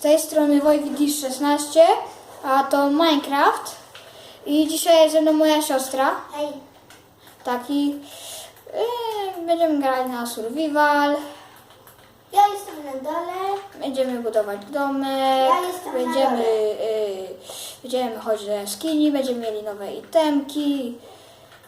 tej strony Wojwidis 16, a to Minecraft. I dzisiaj jest ze mną moja siostra. Hej, Taki. Yy, będziemy grać na survival. ja jestem na dole. Będziemy budować domek. Ja jestem na będziemy, dole. yy, będziemy chodzić do jaskini, będziemy mieli nowe itemki.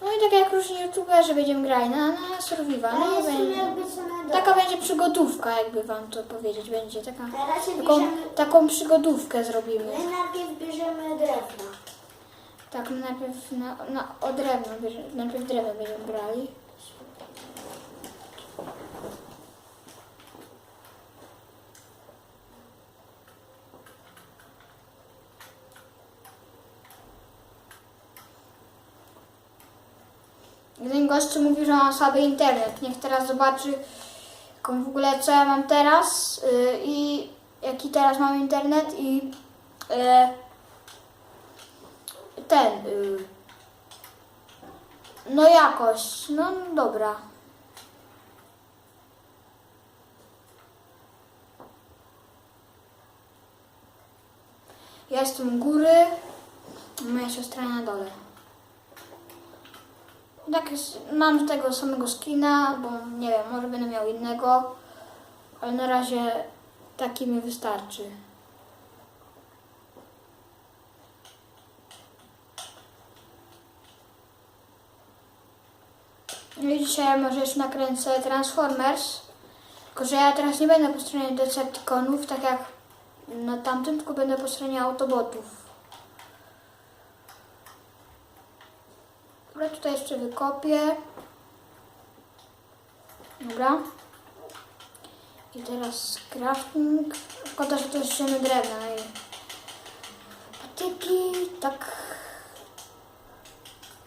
No i tak jak różni youtuberzy będziemy grać na, na survival. No, jestem będzie, jakby co na dole. taka będzie przygodówka, jakby wam to powiedzieć. Będzie taka. Teraz się Taką, bierzemy, taką przygodówkę zrobimy. my najpierw bierzemy drewno. Tak, my najpierw na, na, o drewno, bierze- najpierw drewno będziemy brali. Jeden gościu mówi, że ma słaby internet. Niech teraz zobaczy, w ogóle co ja mam teraz yy, i jaki teraz mam internet i yy, ten. Y, no jakość, no dobra. Ja jestem u góry, moja siostra na dole. Tak jest, mam tego samego skina, bo nie wiem, może będę miał innego, ale na razie taki mi wystarczy. No i dzisiaj może jeszcze nakręcę Transformers. Tylko, że ja teraz nie będę po stronie Decepticonów, tak jak na tamtym, tylko będę po stronie Autobotów. Dobra, tutaj jeszcze wykopię. Dobra. I teraz crafting. Szkoda, że to jeszcze nie drewna. no i Patyki, tak.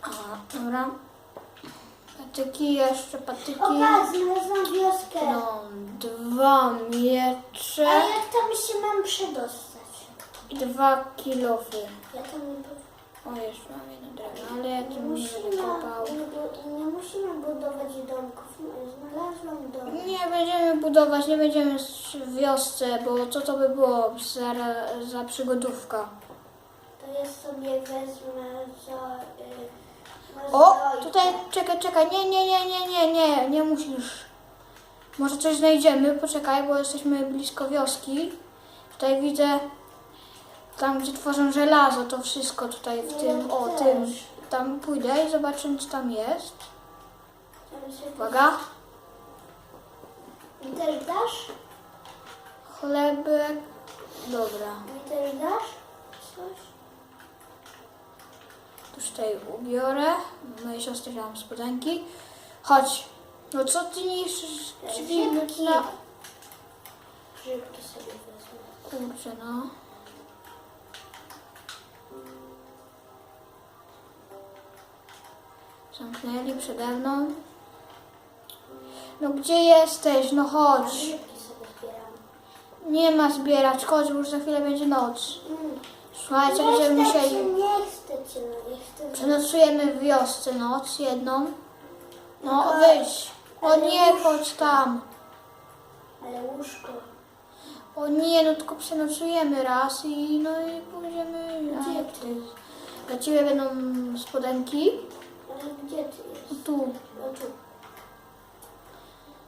A, dobra. Patyki, jeszcze patyki. O, znalazłam wioskę. No, dwa miecze A jak tam się mam przedostać? i dwa kilofy. Ja tam nie powiem. O, jeszcze mam jedno drewno, ale ja Nie tym nie musimy, kopał. nie, bu- nie musimy budować domków. Znalazłam dom. Nie będziemy budować, nie będziemy w wiosce, bo co to by było za, za przygodówka. To ja sobie wezmę za... Y, O, tutaj, czekaj, czekaj, nie, nie, nie, nie, nie, nie, nie musisz. Może coś znajdziemy, poczekaj, bo jesteśmy blisko wioski. Tutaj widzę, tam gdzie tworzą żelazo, to wszystko tutaj w No, tym, o tym. Tam pójdę i zobaczymy, co tam jest. Uwaga, Mi też dasz? chlebek, dobra. Mi też dasz? Coś? Już tutaj ubiorę. Mojej siostry dałam spodenki. Chodź. No co ty niszczysz drzwi? Grzybki. Na... Grzybki sobie wezmę. Kurczę, no. Zamknęli przede mną. No gdzie jesteś? No chodź. Nie ma zbierać, chodź, bo już za chwilę będzie noc. Słuchajcie, będziemy chcę musieli... nie chcę cię, no, nie chcę Przenocujemy w wiosce noc jedną. No wyjdź. O nie, chodź tam. Ale łóżko. O nie, no tylko przenocujemy raz i no i pójdziemy. Gdzie ty? Dla ciebie będą spodenki. Gdzie ty jest? Tu. No tu.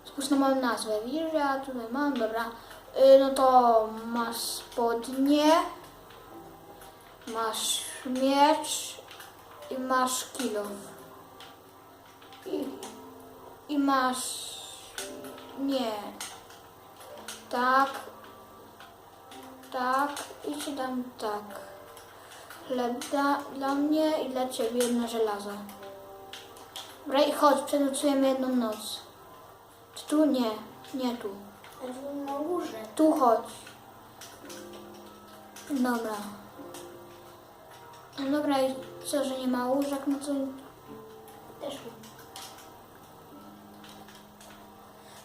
Spójrz na moją nazwę. Widzisz, że ja tutaj mam, dobra. Y, no to masz spodnie, masz miecz i masz kilo. I, I masz... Nie. Tak. Tak. I ci dam tak. Chleb da, dla mnie i dla ciebie jedno żelazo. Dobra i chodź, przenocujemy jedną noc. Czy tu? Nie. Nie tu. Na górze. Tu chodź. Dobra. No dobra i co, że nie ma łóżek? No to Też mam.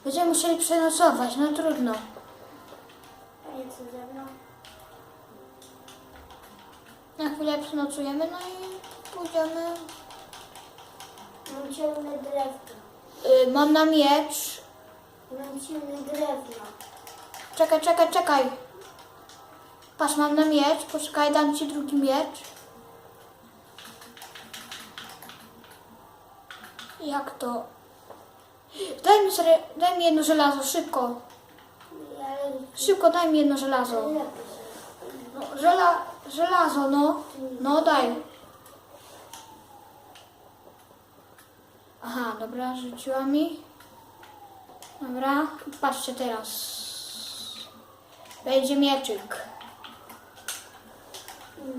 będziemy musieli przenocować, no trudno. A nie co ze mną? Na chwilę przenocujemy, no i pójdziemy. Mam ciemne drewno. Y, mam na miecz. Mam ciemne drewno. Czekaj, czekaj, czekaj. Patrz, mam na miecz. Poczekaj, dam ci drugi miecz. Jak to? Daj mi, sobie, daj mi jedno żelazo, szybko. Szybko daj mi jedno żelazo. No, żela, żelazo, no. No daj. Aha, dobra, rzuciła mi. Dobra, patrzcie teraz. Będzie mieczyk.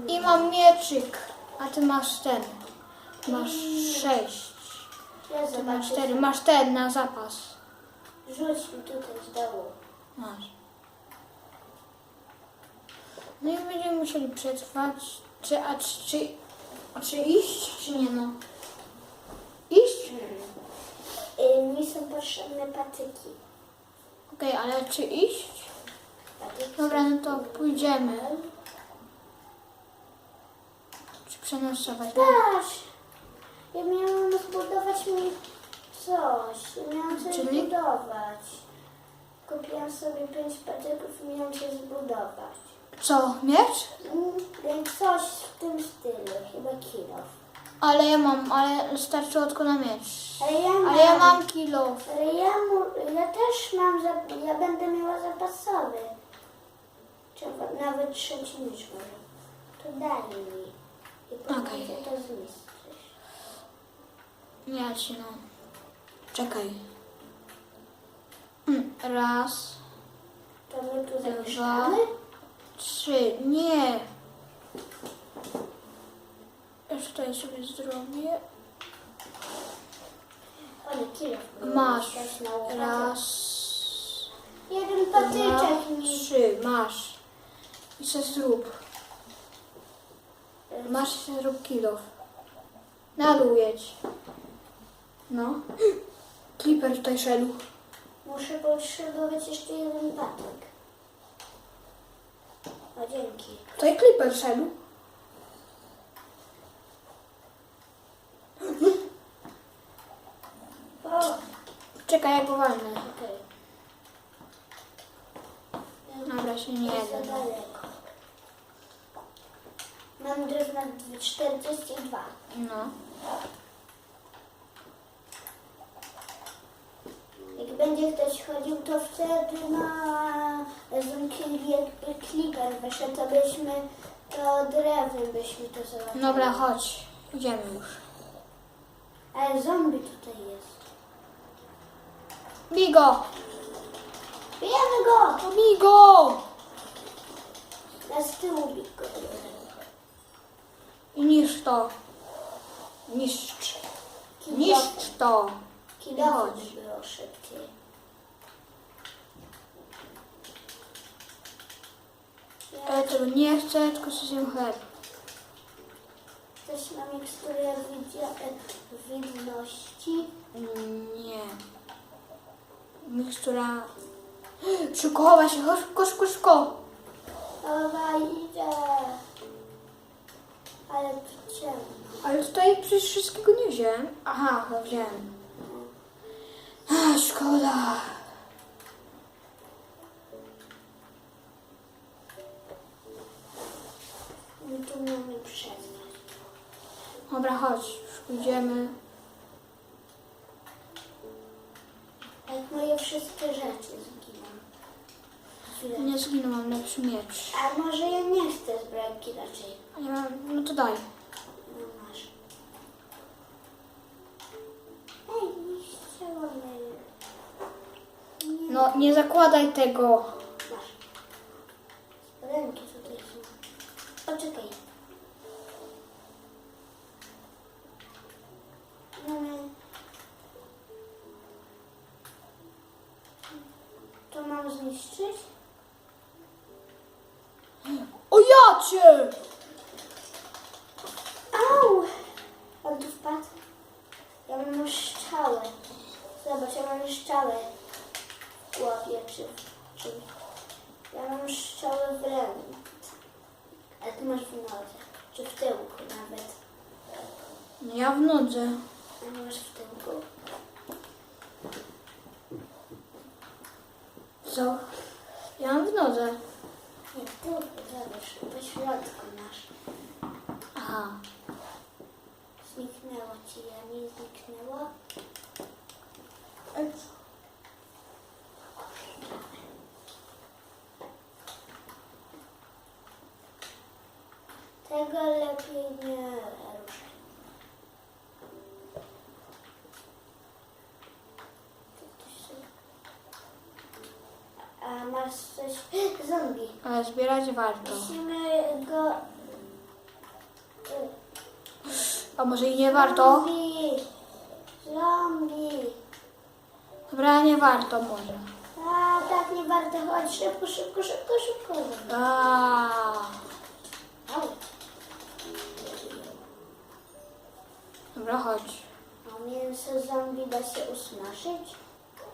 I mam mieczyk. A ty masz ten. Masz sześć. Ty masz cztery. Masz ten na zapas. Rzuć mi tutaj z dołu. Masz. No i będziemy musieli przetrwać. Czy, a czy, czy, a czy iść, czy nie no? Iść? Y, mi są potrzebne patyki. Okej, ale czy iść? patyki Dobra, no to pójdziemy. Czy przenocować? Patrz! Ja miałam zbudować mi coś. Ja miałam coś Czyli? zbudować. Kupiłam sobie pięć patyków i miałam się zbudować. Co, miecz? Mm, coś w tym stylu, chyba kilo. Ale ja mam, ale starczyło tylko na miecz. Ale ja mam. Ale ja mam kilo. Ale ja, mu, ja też mam, zap- ja będę miała zapasowy. Czy nawet trzeci niż może. To daj mi. I potem Okej. ty to zniszczysz. Miecz, no. Czekaj. Mm, Raz, To my tu Dwa. zamieszkamy? trzy. Nie. Jeszcze tutaj sobie zrobię. Masz. Na. Raz, Jeden dwa, patyczek mi. trzy. Masz. I se zrób. Masz i se zrób kilo. Naluję ci. No. Clipper tutaj szedł. Muszę potrzebować jeszcze jeden patyk. O, dzięki. Tutaj Clipper szedł. O, Czekaj, walnę. okej. Dobra, się nie jedę. daleko. Mam drewna 42. No. Jak będzie ktoś chodził, to wtedy na zombie kliper wyszedł, to byśmy to drewnem byśmy to załatwili. Dobra, chodź. Idziemy już. Ale zombie tutaj jest. Bigo! Bijemy go! To Bigo! Ja z tyłu bij go. I niszcz to. Niszcz. Niszcz to. By było szybciej. Ja tego nie chcę, tylko chcę zjem chleb. też mam miksturę widzia- widności. Nie. Mikstura... Szybko, chowaj się, chodź, szybko, szybko, szybko. Dobra, idę. Ale tu ciemno. Ale tutaj przecież wszystkiego nie wziąłem. Aha, chyba wziąłem. A, szkoda. My tu mamy przestać. Dobra, chodź, już wszystkie rzeczy zginą. Nie zginął, mam lepszy miecz. A może ja nie chcę zbrojki raczej. A ja mam, no to daj. No masz. Ej, nie chciałam. No, nie zakładaj tego. Ja mam szczałę w ręku. A ty masz w nodze, czy w tyłku nawet. No ja w nodze. A masz w tyłku. Co? Ja mam w nodze. Nie. Tu, zobacz, po środku masz. Aha. Zniknęło ci, ja nie zniknęło. Tego lepiej nie ruszaj. A masz coś... Zombie. Ale zbierać warto. Musimy go... A może i nie warto? Zombie! Zombie! Dobra, nie warto może. A, tak, nie warto. Chodź, szybko, szybko, szybko, szybko. A, Dobra, chodź. A mięso zombie da się usmażyć?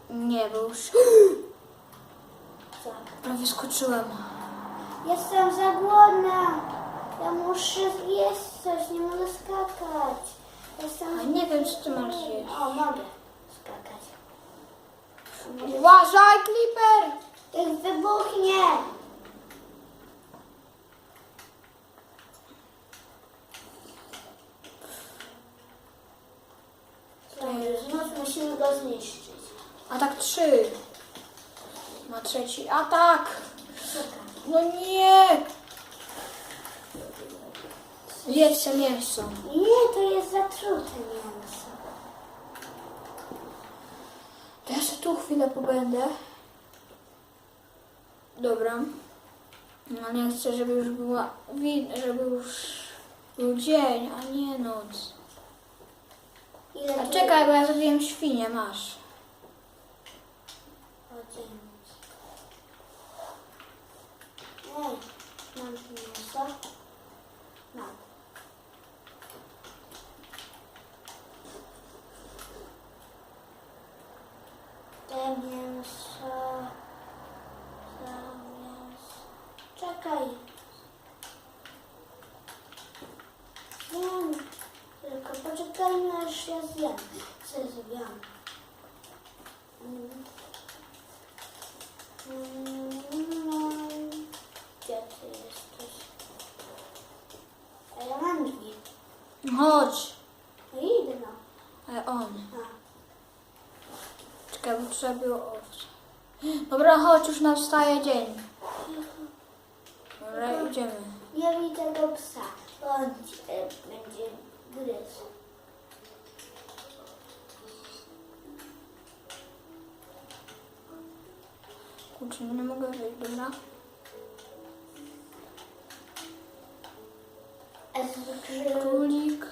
Nie, bo już Co? prawie skoczyłem. Jestem za głodna. Ja muszę jeść coś, nie mogę skakać. Jestem A nie wiem, co ty masz jeść. O, mogę skakać. Uważaj, Clipper! Jak wybuchnie! Musimy go zniszczyć. A tak trzy. Na trzeci atak. No nie! Jedzcie mięso. Nie, to jest zatrute mięso. To ja sobie tu chwilę pobędę. Dobra. No nie chcę, żeby już była żeby już był dzień, a nie noc. A czekaj, bo ja zrobiłem świnię, masz. O. Ej, mam mięso. Mam. Te mięso. Za mięso. Czekaj. Wiem. Tylko poczekajmy aż ja zjem. Ja? Mm. Mm, Gdzie ty jesteś? A ja mam drzwi. Chodź. No idę no. Ale on. Czekaj, bo trzeba było owce. Dobra, chodź, już nastaje dzień. Dobra, idziemy. Nie widzę tego psa. On cię będzie gryzł. Kurczę, nie mogę wyjść, dobra? A Królik.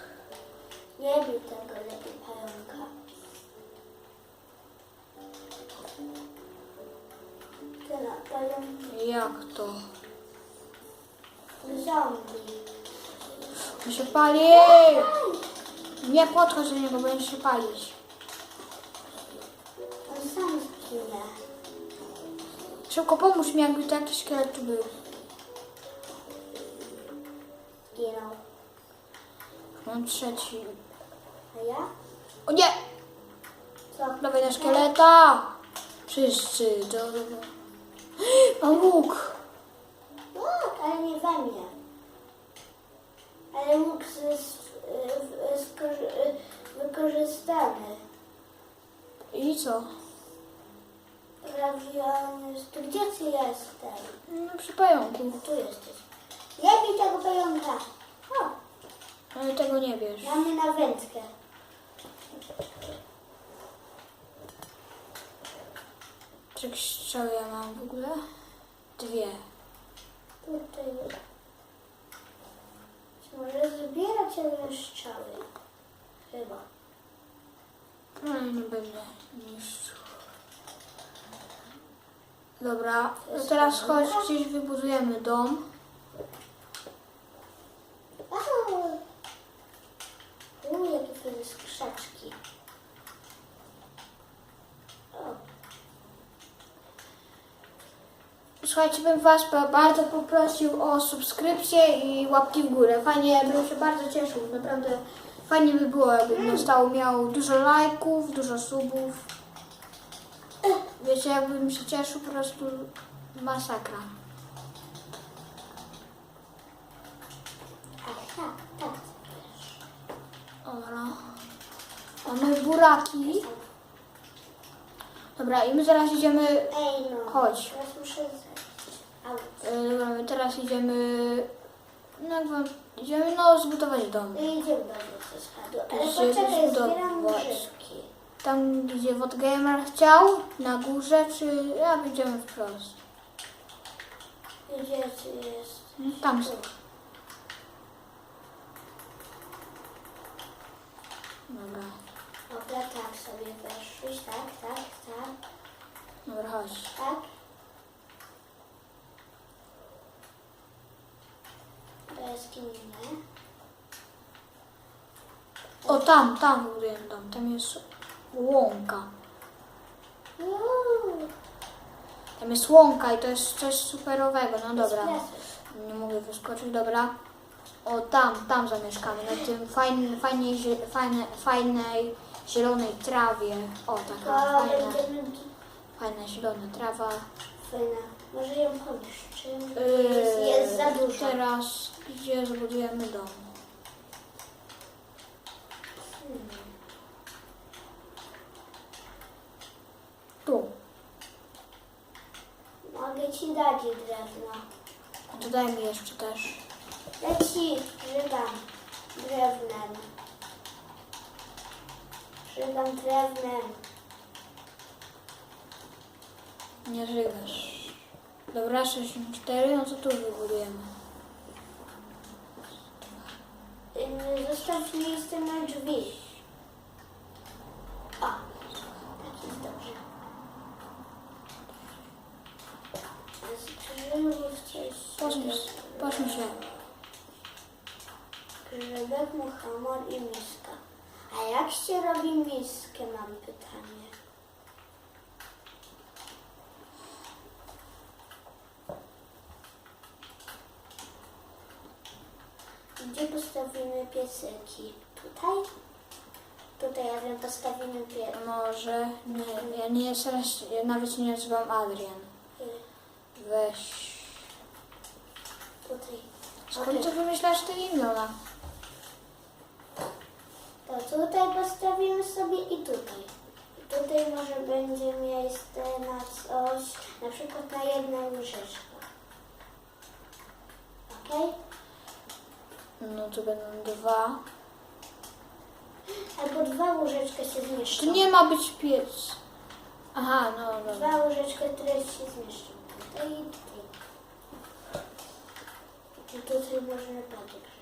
nie bij tego lepiej pająka. Tyle, pająk Jak to? zombie. On się pali! Nie podchodź do niego, będziesz się palić. Szybko pomóż mi, jakby taki szkielet tu był. Zginął. Mam trzeci. A ja? O nie! Co? Dawaj na szkieleta! Wszyscy, do... Mam łuk! Tak, ale nie we mnie. Ale łuk jest y, y, y, wykorzystany. I co? Jest... To gdzie ty jesteś? No, przy pająku. Tu jesteś. Nie bij tego pająka. O, Ale tego nie bierz. mamy na wędkę. Czy strzały ja mam w ogóle? Dwie. Tutaj może zbierać ale strzały? Chyba. No i nie będę niszczył. Dobra, no teraz chodź, gdzieś wybudujemy dom. U, jakie fajne skrzaczki. O, Słuchajcie, bym Was ba- bardzo poprosił o subskrypcję i łapki w górę. Fajnie, bym się bardzo cieszył. Naprawdę fajnie by było, jakbym został miał dużo lajków, dużo subów że ja bym się cieszył po prostu masakra. Ach, tak, tak. Dobra. Mamy buraki. Dobra, i my zaraz idziemy... Ej no, Chodź. teraz muszę y, Dobra, my teraz idziemy... No jak wam... Idziemy no zbudować dom. No idziemy do mnie, Ale Żeby poczekaj, zbudować. zbieram grzyby. Tam, gdzie Wodgamer chciał, na górze, czy... Ja idziemy wprost. Gdzie ty jest? Tam są. Dobra, Dobra, tak sobie weszłeś. Tak, tak, tak, dobra, chodź. tak. To jest inne. O, tam, tam budujemy dom. Tam jest łąka. Tam jest łąka i to jest coś superowego. No dobra. Nie mogę wyskoczyć, dobra. O, tam, tam zamieszkamy, na tym fajnej, fajnej, zie- fajne, fajnej zielonej trawie. O, taka fajna, będziemy... fajna zielona trawa. Fajna. Może ją poniszczymy. Yy, Jest, jest za dużo. Teraz gdzie zbudujemy dom? Hmm. Tu. Mogę ci dać drewno. To daj mi jeszcze też. Leci, żygam drewnem. Żygam drewnem. Nie żygasz. Dobra, 64, no to tu wybudujemy. Zostaw miejsce na drzwi. O, tak jest dobrze. Skrzyżów coś. Patrzmy, patrzmy się. Grzybek, muchamor i miska. A jak się robi miskę, mam pytanie. Gdzie postawimy piecyki? Tutaj? Tutaj, a więc postawimy pie... Może, nie, ja nie teraz, ja nawet nie nazywam Adrian. Weź. Tutaj. Skąd ty wymyślasz te imiona? To tutaj postawimy sobie i tutaj. I tutaj może będzie miejsce na coś, na przykład na jedną łyżeczkę. Okej? No tu będą dwa. Albo dwa łyżeczki się zmieszczą. Tu nie ma być piec. Aha, no dobra. Dwa łyżeczki, które się zmieszczą. Tutaj i tutaj. I tutaj możemy patyk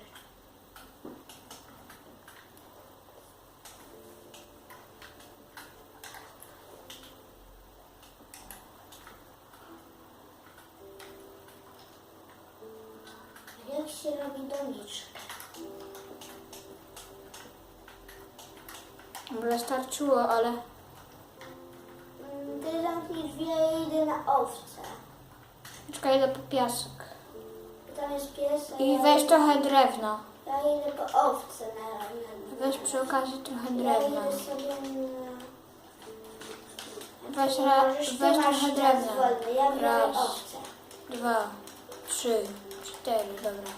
się robi doniczkę? Może starczyło, ale Mm, Ty zamknij drzwi, ja idę na owce. czekaj, idę po piasek. Tam jest pies, a I ja, weź trochę drewna. ja idę po owce na, na Weź przy okazji trochę Ja drewna. idę sobie na... Weź, ra, Możesz, ty weź masz trochę czas drewna. wolny, Ja biorę Raz, owce. dwa, trzy, cztery, dobra.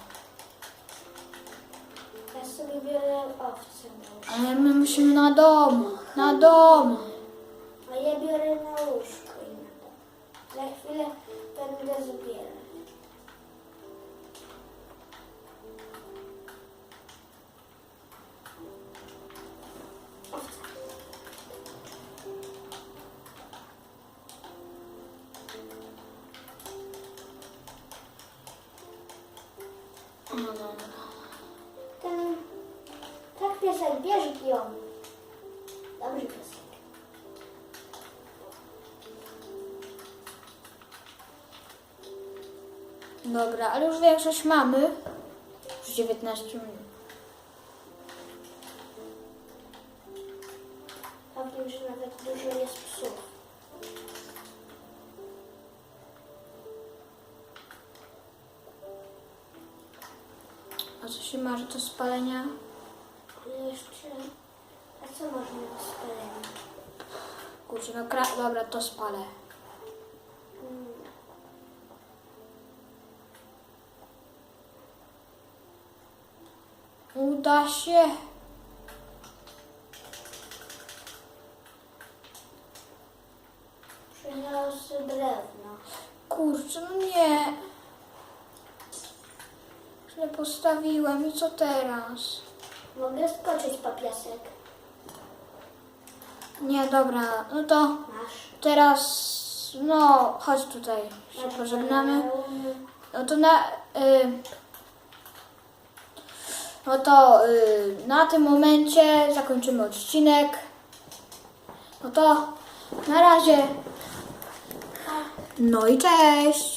No. Ale my musimy na dom, na dom. A ja biorę na łóżko i na to. Za chwilę będę zbierać. Dobra, ale już większość mamy. Już 19 minut. Powiem, że nawet dużo jest psów. A co się marzy do spalenia? Ale jeszcze... A co można do spalenia? Kurczę, no kra... dobra, to spalę. uda się. Przyniosę drewno. Kurczę, no nie. Źle postawiłem i co teraz? Mogę skoczyć po piasek. Nie, dobra, no to Masz. teraz, no chodź tutaj, się pożegnamy. No to na... Y no to y, na tym momencie zakończymy odcinek. No to na razie. No i cześć.